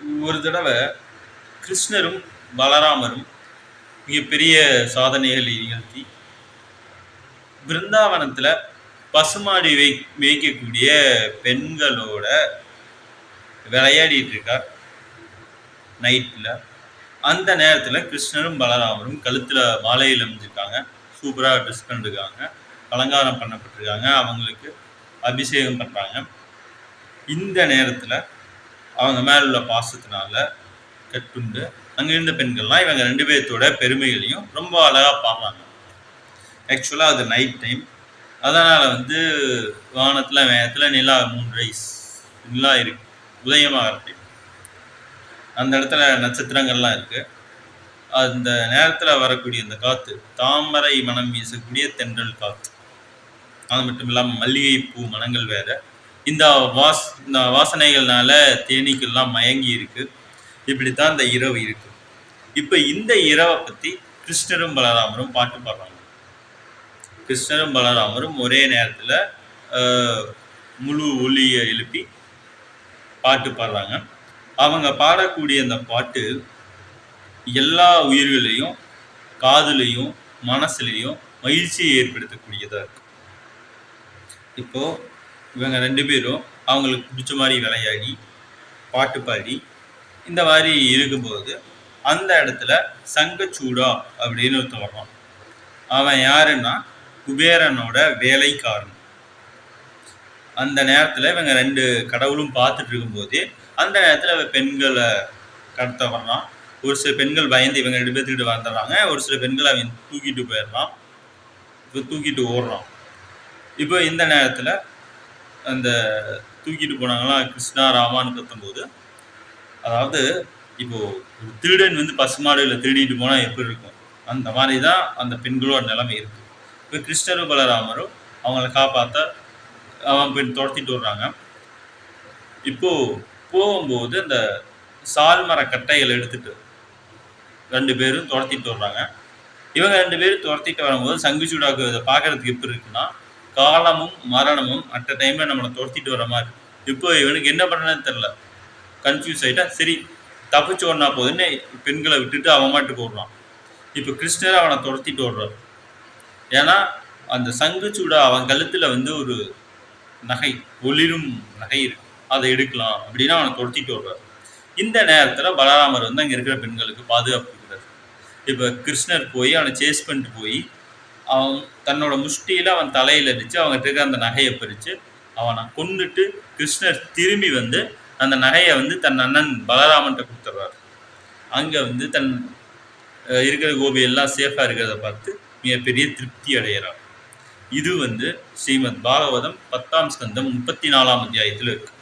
ஒரு தடவை கிருஷ்ணரும் பலராமரும் மிகப்பெரிய சாதனைகளை நிகழ்த்தி பிருந்தாவனத்தில் பசுமாடி வை மேய்க்கக்கூடிய பெண்களோட விளையாடிட்டு இருக்கார். நைட்டில் அந்த நேரத்தில் கிருஷ்ணரும் பலராமரும் கழுத்தில் மாலையில் அமைஞ்சிருக்காங்க சூப்பராக ட்ரெஸ் பண்ணிருக்காங்க. அலங்காரம் பண்ணப்பட்டிருக்காங்க. அவங்களுக்கு அபிஷேகம் பண்ணுறாங்க இந்த நேரத்தில் அவங்க மேல உள்ள பாசத்தினால கட்டுண்டு அங்கே இருந்த பெண்கள்லாம் இவங்க ரெண்டு பேர்த்தோட பெருமைகளையும் ரொம்ப அழகாக பாடுறாங்க. ஆக்சுவலாக அது நைட் டைம் அதனால் வந்து வானத்தில் வேகத்தில் நிலா மூணு ரைஸ் நிலா இருக்கு உதயமாகிற டைம் அந்த இடத்துல நட்சத்திரங்கள்லாம் இருக்குது அந்த நேரத்தில் வரக்கூடிய அந்த காற்று தாமரை மனம் வீசக்கூடிய தென்றல் காற்று அது மட்டும் இல்லாமல் மல்லிகைப்பூ மனங்கள் வேறு. இந்த வாஸ் இந்த வாசனைகள்னால தேனீக்கள்லாம் மயங்கி இருக்கு இப்படித்தான் இந்த இரவு இருக்கு. இப்போ இந்த இரவை பற்றி கிருஷ்ணரும் பலராமரும் பாட்டு பாடுறாங்க. கிருஷ்ணரும் பலராமரும் ஒரே நேரத்தில் முழு ஒளியை எழுப்பி பாட்டு பாடுறாங்க. அவங்க பாடக்கூடிய அந்த பாட்டு எல்லா உயிர்களையும் காதுலையும் மனசுலையும் மகிழ்ச்சியை ஏற்படுத்தக்கூடியதாக இருக்கும் இப்போது இவங்க ரெண்டு பேரும் அவங்களுக்கு பிடிச்ச மாதிரி விளையாடி பாட்டு பாடி இந்த மாதிரி இருக்கும்போது அந்த இடத்துல சங்கச்சூடா அப்படின்னு ஒருத்தன் வர்றான் அவன் யாருன்னா குபேரனோட வேலைக்காரன். அந்த நேரத்தில் இவங்க ரெண்டு கடவுளும் பார்த்துட்டு இருக்கும்போது அந்த நேரத்தில் அவன் பெண்களை கடத்த வர்றான். ஒரு சில பெண்கள் பயந்து இவங்க ரெண்டு பேர்த்துக்கிட்ட வந்துடுறாங்க. ஒரு சில பெண்கள் அவன் தூக்கிட்டு போயிடுறான். இப்போ தூக்கிட்டு ஓடுறான். இப்போ இந்த நேரத்தில் அந்த தூக்கிட்டு போனாங்களாம் கிருஷ்ணா ராமான்னு கத்தும்போது அதாவது இப்போ ஒரு திருடன் வந்து பசுமாடுகளை திருடிட்டு போனா எப்படி இருக்கும்? அந்த மாதிரி தான் அந்த பெண்களோட நிலைமை இருக்கு. இப்போ கிருஷ்ணரும் பலராமரும் அவங்கள காப்பாத்த அவன் போய் துரத்திட்டு வர்றாங்க. இப்போ போகும்போது அந்த சால்மர கட்டைகளை எடுத்துட்டு ரெண்டு பேரும் துரத்திட்டு வர்றாங்க. இவங்க ரெண்டு பேரும் துரத்திட்டு வரும்போது சங்குச்சூடாக்கு இதை பார்க்கறதுக்கு எப்படி இருக்குன்னா காலமும் மரணமும் அட் டைமில் நம்மளை துரத்திட்டு வர மாதிரி. இப்போ இவனுக்கு என்ன பண்ணுறதுன்னு தெரில கன்ஃபியூஸ் ஆகிட்டா சரி தப்பிச்சு ஓடினா போதுன்னு பெண்களை விட்டுட்டு அவன் மாட்டுக்கு ஓடுறான். இப்போ கிருஷ்ணர் அவனை துரத்திட்டு ஓடுறாரு. ஏன்னா அந்த சங்குச்சூடா அவன் கழுத்தில் வந்து ஒரு நகை ஒளிரும் நகை இருக்கு. அதை எடுக்கலாம் அப்படின்னு அவனை துரத்திட்டு ஓடுறார். இந்த நேரத்தில் பலராமர் வந்து அங்கே இருக்கிற பெண்களுக்கு பாதுகாப்பு கொடுக்குறாரு. இப்போ கிருஷ்ணர் போய் அவனை சேஸ் பண்ணிட்டு போய் அவன் தன்னோட முஷ்டியில் அவன் தலையில் அடித்து அவங்ககிட்ட இருக்க அந்த நகையை பிரித்து அவனை கொண்டுட்டு கிருஷ்ணர் திரும்பி வந்து அந்த நகையை வந்து தன் அண்ணன் பலராமன்ட்ட கொடுத்துட்றாரு. அங்கே வந்து தன் இருக்கிற கோபி எல்லாம் சேஃபாக இருக்கிறத பார்த்து மிகப்பெரிய திருப்தி அடைகிறார் இது வந்து ஸ்ரீமத் பாகவதம் பத்தாம் ஸ்கந்தம் முப்பத்தி நாலாம் அத்தியாயத்தில் இருக்கு.